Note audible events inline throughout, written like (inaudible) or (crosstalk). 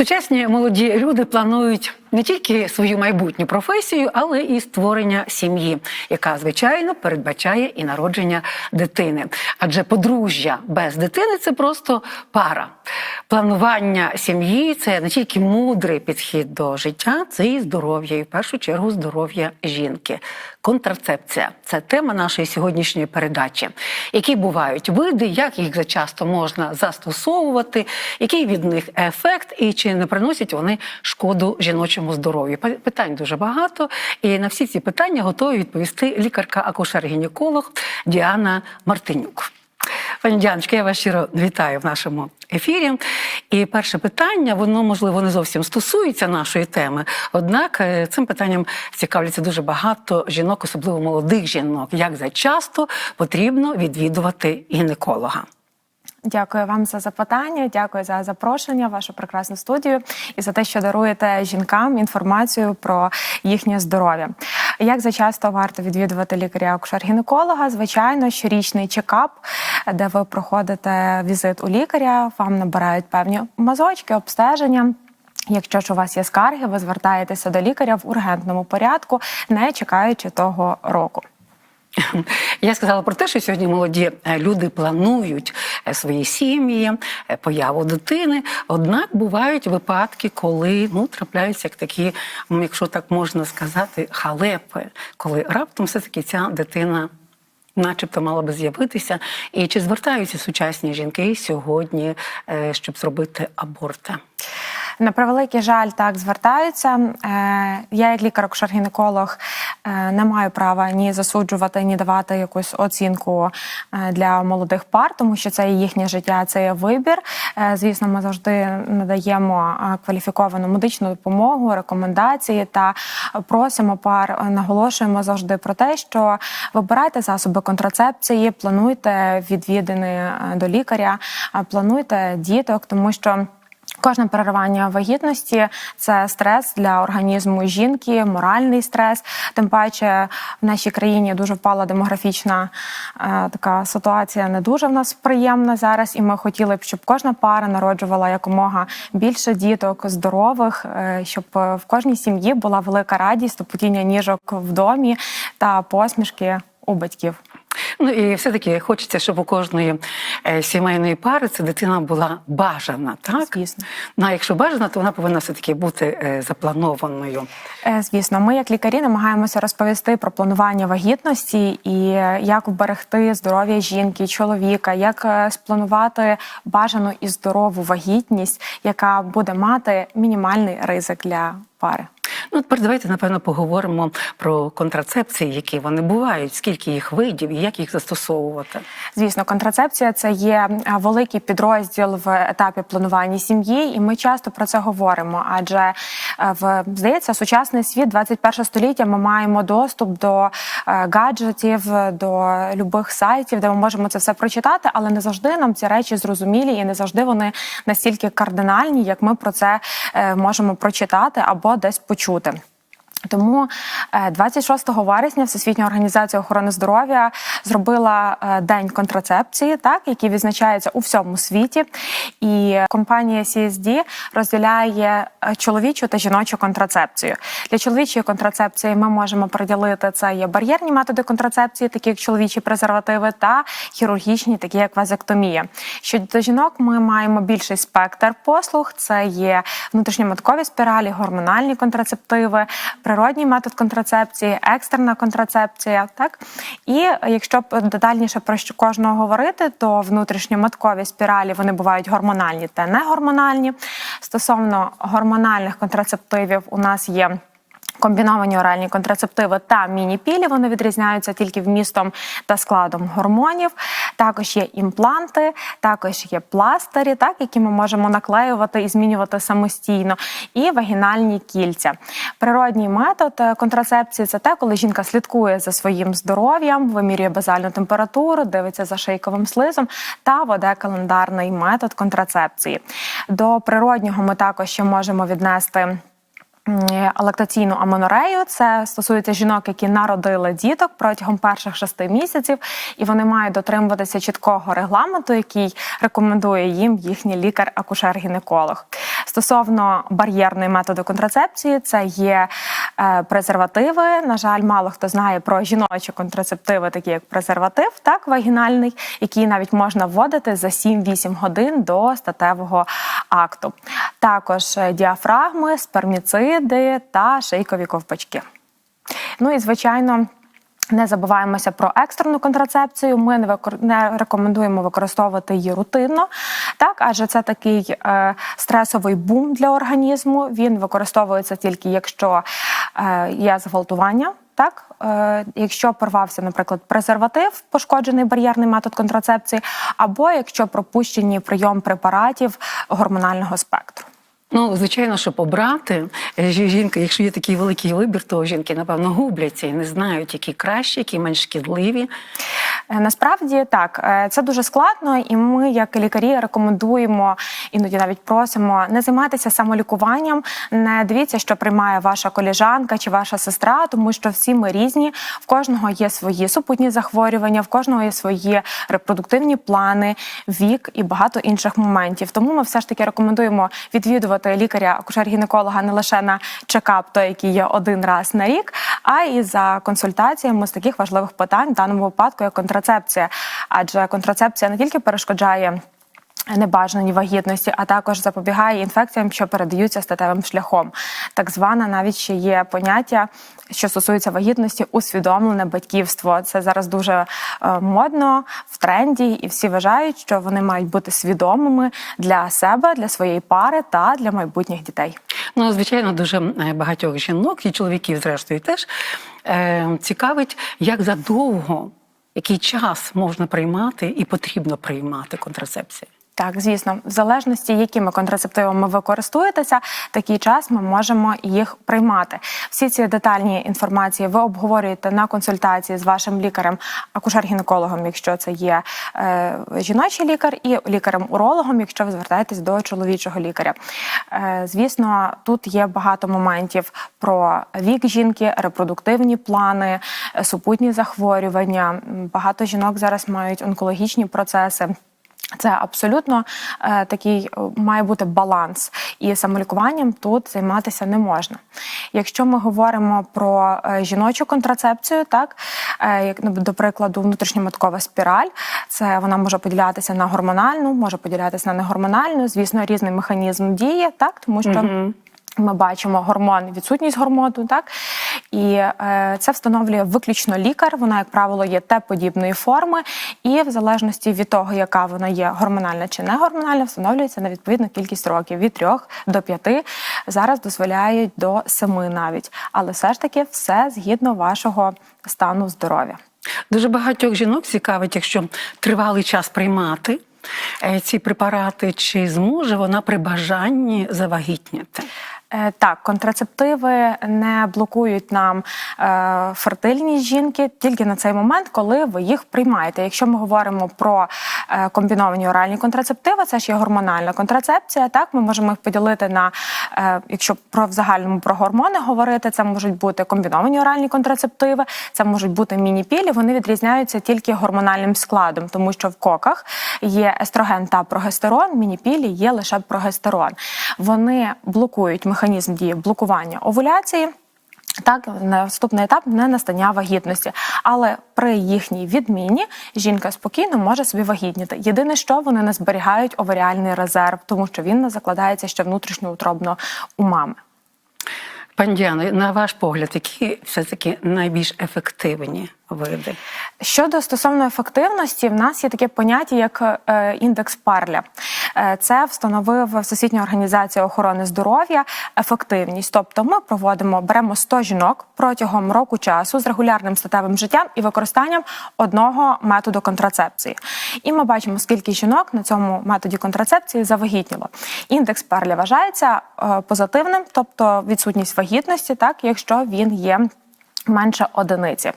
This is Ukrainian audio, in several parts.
Сучасні молоді люди планують не тільки свою майбутню професію, але і створення сім'ї, яка звичайно передбачає і народження дитини. Адже подружжя без дитини це просто пара. Планування сім'ї це не тільки мудрий підхід до життя, це і здоров'я, і в першу чергу здоров'я жінки. Контрацепція це тема нашої сьогоднішньої передачі. Які бувають види, як їх зачасто можна застосовувати, який від них ефект, і чи не приносять вони шкоду жіночому здоров'ю? Питань дуже багато, і на всі ці питання готові відповісти лікарка-акушер-гінеколог Діана Мартинюк. Пані Діаночка, я вас щиро вітаю в нашому ефірі. І перше питання, воно можливо не зовсім стосується нашої теми. Однак е, цим питанням цікавляться дуже багато жінок, особливо молодих жінок. Як зачасто потрібно відвідувати гінеколога? Дякую вам за запитання. Дякую за запрошення вашу прекрасну студію і за те, що даруєте жінкам інформацію про їхнє здоров'я. Як зачасто варто відвідувати лікаря акушер-гінеколога? Звичайно, щорічний чекап, де ви проходите візит у лікаря, вам набирають певні мазочки, обстеження. Якщо ж у вас є скарги, ви звертаєтеся до лікаря в ургентному порядку, не чекаючи того року. (laughs) Я сказала про те, що сьогодні молоді е, люди планують е, свої сім'ї, е, появу дитини. Однак бувають випадки, коли ну трапляються як такі, якщо так можна сказати, халепи, коли раптом все таки ця дитина. Начебто мала би з'явитися, і чи звертаються сучасні жінки сьогодні, щоб зробити аборти? На превеликий жаль, так звертаються. Е, Я, як лікар-акушер-гінеколог, е, не маю права ні засуджувати, ні давати якусь оцінку е, для молодих пар, тому що це їхнє життя, це є вибір. Звісно, ми завжди надаємо кваліфіковану медичну допомогу, рекомендації та просимо пар, наголошуємо завжди про те, що вибирайте засоби контрацепції, плануйте відвідини до лікаря, плануйте діток, тому що. Кожне переривання вагітності це стрес для організму жінки, моральний стрес. Тим паче в нашій країні дуже впала демографічна е, така ситуація, не дуже в нас приємна зараз. І ми хотіли б, щоб кожна пара народжувала якомога більше діток здорових, е, щоб в кожній сім'ї була велика радість, топотіння ніжок в домі та посмішки у батьків. Ну і все-таки хочеться, щоб у кожної сімейної пари ця дитина була бажана, так? Звісно. Ну, а якщо бажана, то вона повинна все-таки бути е, запланованою. Е, Звісно, ми, як лікарі, намагаємося розповісти про планування вагітності і е, як вберегти здоров'я жінки, чоловіка, як е, спланувати бажану і здорову вагітність, яка буде мати мінімальний ризик для пари. Ну, тепер давайте, напевно, поговоримо про контрацепції, які вони бувають, скільки їх видів і як їх застосовувати. Звісно, контрацепція це є е, великий підрозділ в етапі планування сім'ї, і ми часто про це говоримо. Адже е, в здається, сучасний світ, 21 століття, ми маємо доступ до е, гаджетів, до любих сайтів, де ми можемо це все прочитати, але не завжди нам ці речі зрозумілі і не завжди вони настільки кардинальні, як ми про це можемо прочитати або десь почути. Тому е, 26 вересня Всесвітня організація охорони здоров'я зробила е, день контрацепції, так який відзначається у всьому світі. І компанія CSD розділяє е, чоловічу та жіночу контрацепцію. Для чоловічої контрацепції ми можемо приділити це є бар'єрні методи контрацепції, такі як чоловічі презервативи, та хірургічні, такі як вазектомія. Щодо жінок, ми маємо більший спектр послуг. Це є внутрішньоматкові спіралі, гормональні контрацептиви природній метод контрацепції, екстерна контрацепція. Так і якщо детальніше про кожного говорити, то внутрішньоматкові спіралі вони бувають гормональні та негормональні. Стосовно гормональних контрацептивів, у нас є. Комбіновані оральні контрацептиви та міні-пілі вони відрізняються тільки вмістом та складом гормонів. Також є імпланти, також є пластирі, так які ми можемо наклеювати і змінювати самостійно, і вагінальні кільця. Природній метод е, контрацепції це те, коли жінка слідкує за своїм здоров'ям, вимірює базальну температуру, дивиться за шийковим слизом та веде календарний метод контрацепції. До природнього ми також ще можемо віднести. Лактаційну аменорею це стосується жінок, які народили діток протягом перших шести місяців, і вони мають дотримуватися чіткого регламенту, який рекомендує їм їхній лікар-акушер-гінеколог. Стосовно бар'єрної методу контрацепції, це є презервативи. На жаль, мало хто знає про жіночі контрацептиви, такі як презерватив, так вагінальний, який навіть можна вводити за 7-8 годин до статевого акту. Також е, діафрагми, сперміциди та шийкові ковпачки. Ну і звичайно. Не забуваємося про екстрену контрацепцію. Ми не не рекомендуємо використовувати її рутинно, так адже це такий е, стресовий бум для організму. Він використовується тільки якщо е, є зґвалтування. Так, е, якщо порвався, наприклад, презерватив, пошкоджений бар'єрний метод контрацепції, або якщо пропущені прийом препаратів гормонального спектру. Ну, звичайно, що побрати е, жінка, якщо є такий великий вибір, то жінки, напевно, губляться і не знають, які кращі, які менш шкідливі. Е, Насправді так, е, це дуже складно, і ми, як лікарі, рекомендуємо іноді навіть просимо не займатися самолікуванням. Не дивіться, що приймає ваша коліжанка чи ваша сестра, тому що всі ми різні. В кожного є свої супутні захворювання, в кожного є свої репродуктивні плани, вік і багато інших моментів. Тому ми все ж таки рекомендуємо відвідувати лікаря акушер-гінеколога не лише на чекап, той, який є один раз на рік, а і за консультаціями з таких важливих питань в даному випадку як контрацепція. Адже контрацепція не тільки перешкоджає. Небажані вагітності, а також запобігає інфекціям, що передаються статевим шляхом. Так звана навіть ще є поняття, що стосується вагітності, усвідомлене батьківство. Це зараз дуже е, модно в тренді, і всі вважають, що вони мають бути свідомими для себе, для своєї пари та для майбутніх дітей. Ну, звичайно, дуже е, багатьох жінок і чоловіків, зрештою, теж е, цікавить, як задовго, який час можна приймати і потрібно приймати контрацепцію. Так, звісно, в залежності, якими контрацептивами ви користуєтеся, такий час ми можемо їх приймати. Всі ці детальні інформації ви обговорюєте на консультації з вашим лікарем, акушер-гінекологом, якщо це є е, жіночий лікар, і лікарем-урологом, якщо ви звертаєтесь до чоловічого лікаря. Е, звісно, тут є багато моментів про вік жінки, репродуктивні плани, супутні захворювання. Багато жінок зараз мають онкологічні процеси. Це абсолютно е, такий е, має бути баланс, і самолікуванням тут займатися не можна. Якщо ми говоримо про е, жіночу контрацепцію, так е, як ну, до прикладу, внутрішньоматкова спіраль, це вона може поділятися на гормональну, може поділятися на негормональну. Звісно, різний механізм дії, так тому що. Ми бачимо гормон, відсутність гормону, так і е, це встановлює виключно лікар. Вона, як правило, є Т-подібної форми, і в залежності від того, яка вона є гормональна чи не гормональна, встановлюється на відповідну кількість років від 3 до 5. Зараз дозволяють до 7 навіть, але все ж таки все згідно вашого стану здоров'я. Дуже багатьох жінок цікавить, якщо тривалий час приймати е, ці препарати, чи зможе вона при бажанні завагітніти. Е, Так, контрацептиви не блокують нам е, фертильність жінки тільки на цей момент, коли ви їх приймаєте. Якщо ми говоримо про е, комбіновані оральні контрацептиви, це ж є гормональна контрацепція. Так, ми можемо їх поділити на якщо про в загальному про гормони говорити, це можуть бути комбіновані оральні контрацептиви, це можуть бути міні-пілі. Вони відрізняються тільки гормональним складом, тому що в коках є естроген та прогестерон. Міні-пілі є лише прогестерон. Вони блокують механізм дії блокування овуляції. Так, наступний етап не настання вагітності, але при їхній відміні жінка спокійно може собі вагітніти. Єдине, що вони не зберігають оваріальний резерв, тому що він не закладається ще внутрішньоутробно у мами. Пані Діано, на ваш погляд, які все таки найбільш ефективні види. Щодо стосовно ефективності, в нас є таке поняття, як е, індекс Парля. Е, Це встановив Всесвітня організація охорони здоров'я ефективність. Тобто, ми проводимо, беремо 100 жінок протягом року часу з регулярним статевим життям і використанням одного методу контрацепції. І ми бачимо, скільки жінок на цьому методі контрацепції завагітніло. Індекс Парля вважається е, позитивним, тобто відсутність вагітності, так якщо він є менше одиниці.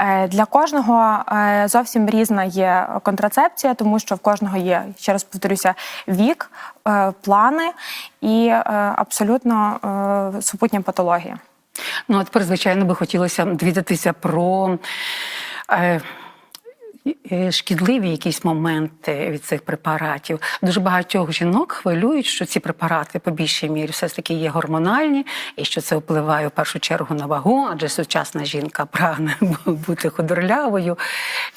Е, Для кожного е, зовсім різна є контрацепція, тому що в кожного є, ще раз повторюся, вік, е, плани і абсолютно супутня патологія. Ну, а тепер, звичайно, би хотілося довідатися про шкідливі якісь моменти від цих препаратів. Дуже багатьох жінок хвилюють, що ці препарати по більшій мірі все ж таки є гормональні, і що це впливає в першу чергу на вагу, адже сучасна жінка прагне (laughs) бути худорлявою.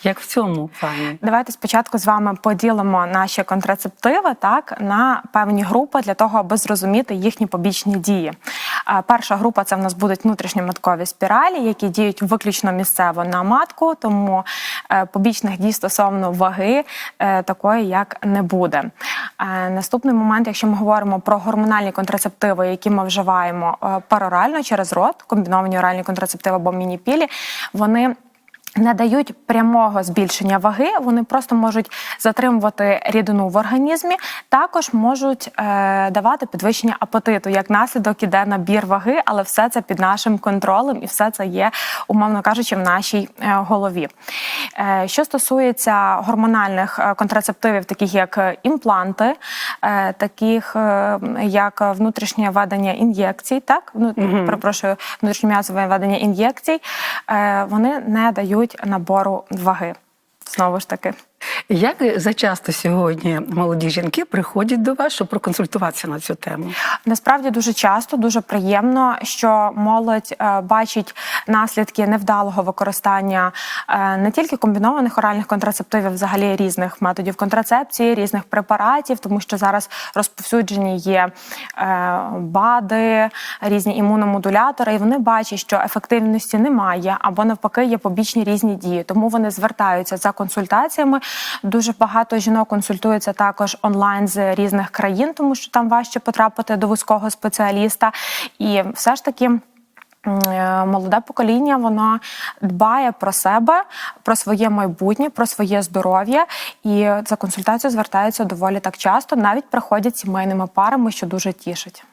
Як в цьому плані? Давайте спочатку з вами поділимо наші контрацептиви так на певні групи для того, аби зрозуміти їхні побічні дії. Е, Перша група це в нас будуть внутрішньоматкові спіралі, які діють виключно місцево на матку, тому е, побічних дій стосовно ваги е, такої як не буде. Е, Наступний момент, якщо ми говоримо про гормональні контрацептиви, які ми вживаємо парорально через рот, комбіновані оральні контрацептиви або мініпілі, вони не дають прямого збільшення ваги, вони просто можуть затримувати рідину в організмі, також можуть е, давати підвищення апетиту. Як наслідок іде набір ваги, але все це під нашим контролем і все це є, умовно кажучи, в нашій е, голові. Е, що стосується гормональних е, контрацептивів, таких як е, імпланти, е, таких е, як внутрішнє введення ін'єкцій, так ну, перепрошую, внутрішньом'язове введення ін'єкцій, е, вони не дають набору ваги. Знову ж таки. Як зачасто сьогодні молоді жінки приходять до вас, щоб проконсультуватися на цю тему? Насправді дуже часто, дуже приємно, що молодь е, бачить наслідки невдалого використання е, не тільки комбінованих оральних контрацептивів, взагалі різних методів контрацепції, різних препаратів, тому що зараз розповсюджені є е, БАДи, різні імуномодулятори, і вони бачать, що ефективності немає, або навпаки є побічні різні дії. Тому вони звертаються за консультаціями. Дуже багато жінок консультуються також онлайн з різних країн, тому що там важче потрапити до вузького спеціаліста. І все ж таки. е, Молоде покоління воно дбає про себе, про своє майбутнє, про своє здоров'я, і за консультацією звертаються доволі так часто. Навіть приходять сімейними парами, що дуже тішить.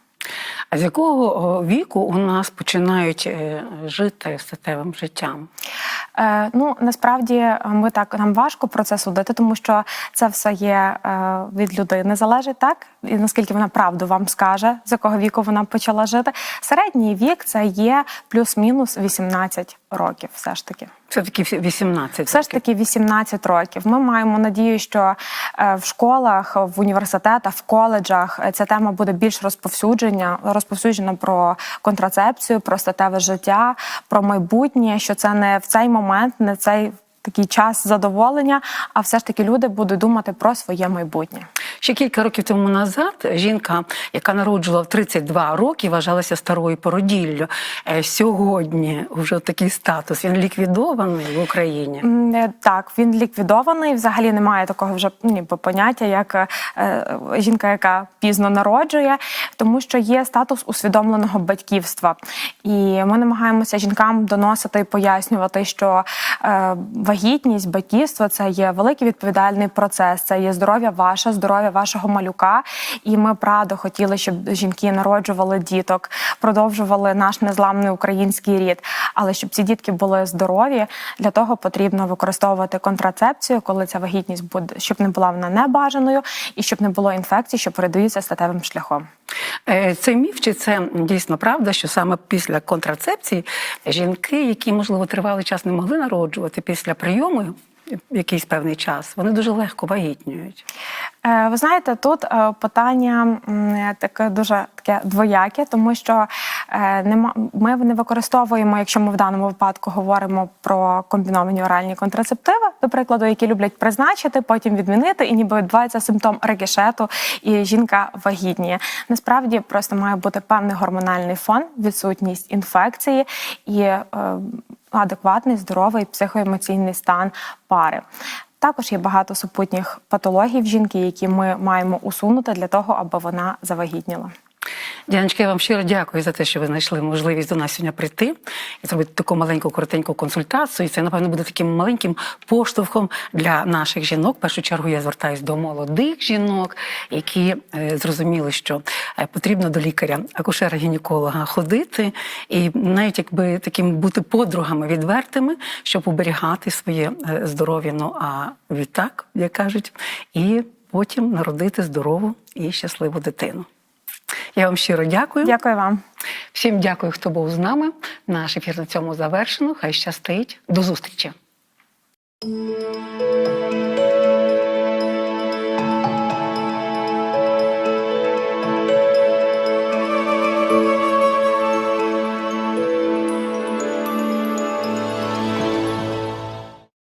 А з якого віку у нас починають е, жити статевим життям? Е, ну насправді е, ми так нам важко про це судити, тому що це все є е, від людини залежить так, і наскільки вона правду вам скаже, з якого віку вона почала жити. Середній вік це є плюс-мінус 18 років, все ж таки. Все таки 18 Все ж таки 18 років. Ми маємо надію, що е, в школах, в університетах, в коледжах е, ця тема буде більш розповсюдження, розповсюджена про контрацепцію, про статеве життя, про майбутнє. Що це не в цей момент, не в цей такий час задоволення, а все ж таки люди будуть думати про своє майбутнє. Ще кілька років тому назад жінка, яка народжувала в 32 роки, вважалася старою породіллю. Е, Сьогодні вже такий статус він ліквідований в Україні. Е, Так, він ліквідований. Взагалі немає такого вже ну, ніби поняття, як е, жінка, яка пізно народжує, тому що є статус усвідомленого батьківства. І ми намагаємося жінкам доносити і пояснювати, що е, вагітність, батьківство це є великий відповідальний процес. Це є здоров'я ваше, здоров'я вашого малюка. І ми правда хотіли, щоб жінки народжували діток, продовжували наш незламний український рід. Але щоб ці дітки були здорові, для того потрібно використовувати контрацепцію, коли ця вагітність буде, щоб не була вона небажаною і щоб не було інфекцій, що передаються статевим шляхом. Е, Це міф, чи це дійсно правда, що саме після контрацепції жінки, які можливо тривалий час не могли народжувати після прийому. Якийсь певний час вони дуже легко вагітнюють. Е, Ви знаєте, тут е, питання таке дуже таке двояке, тому що е, ми не використовуємо, якщо ми в даному випадку говоримо про комбіновані оральні контрацептиви, до прикладу, які люблять призначити, потім відмінити, і ніби відбувається симптом рикошету, і жінка вагітніє. Насправді просто має бути певний гормональний фон, відсутність інфекції і. Адекватний, здоровий психоемоційний стан пари. Також є багато супутніх патологій в жінки, які ми маємо усунути для того, аби вона завагітніла. Діаночка, я вам щиро дякую за те, що ви знайшли можливість до нас сьогодні прийти і зробити таку маленьку коротеньку консультацію. І це, напевно, буде таким маленьким поштовхом для наших жінок. В першу чергу я звертаюся до молодих жінок, які е, зрозуміли, що е, потрібно до лікаря, акушера-гінеколога ходити, і навіть якби таким бути подругами відвертими, щоб уберігати своє е, здоров'я. Ну а відтак, як кажуть, і потім народити здорову і щасливу дитину. Я вам щиро дякую. Дякую вам. Всім дякую, хто був з нами. Наш ефір на цьому завершено. Хай щастить. До зустрічі.